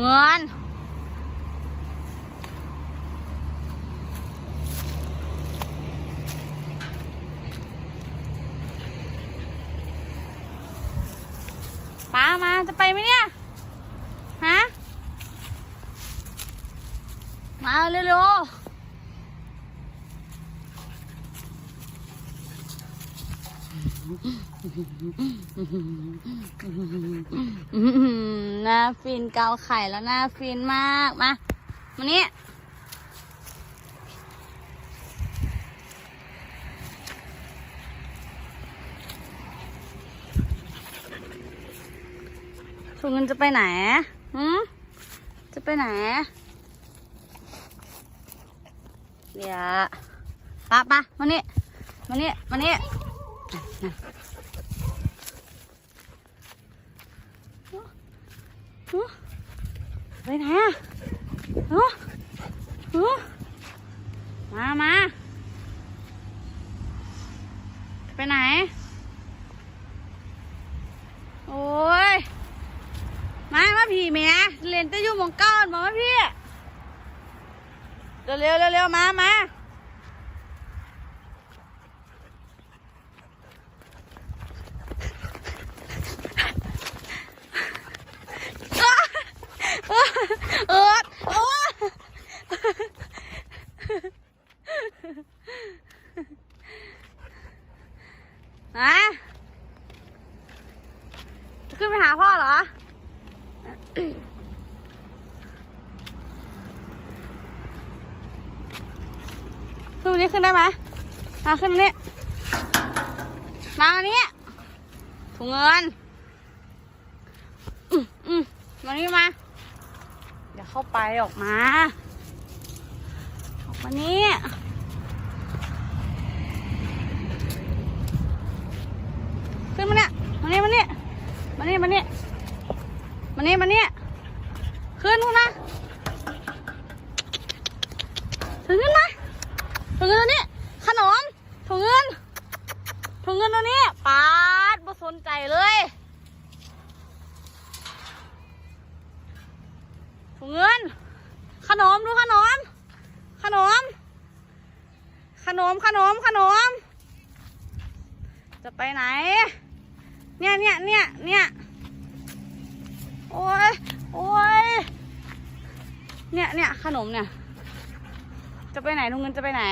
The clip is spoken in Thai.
เงินป้ามาจะไปไหมเนี่ย ฮะ มาเร็วๆอื้อ หน้าฟินเกาไข่แล้วหน้าฟินมาก มามานี่ถุงเงินจะไปไหนหืมจะไปไหน เดี๋ยวปะปะมานี่มานี่มานี่ ฮะไปไหนอะฮะฮะมามาไปไหน โอ้ย มามาพี่แม่เล่นจะอยู่มองก้อนมามาพี่ เร็วเร็วเร็วมามา เออเออเออ มาจะขึ้นไปหาพ่อเหรอ ขึ้นนี้ขึ้นได้ไหมมาขึ้นนี้มาวันนี้ถุงเงิน อืมอืมมานี่มา เดี๋ยวเข้าไปออกมา ออกมานี่มาเนี่ยมานี่มานี่ มานี่มานี่มานี่มานี่ขึ้นขึ้นมาถึงขึ้นมาถุงเงินตัวนี้ขนมถุงเงินถุงเงินตัวนี้ปาดบ่สนใจเลยถุงเงิน ขนมดูขนม ขนม ขนมขนมขนม จะไปไหน เนี่ยเนี่ยเนี่ยเนี่ยโอ้ยโอ้ยเนี่ยเนี่ยขนมเนี่ย จะไปไหนลุงเงินจะไปไหน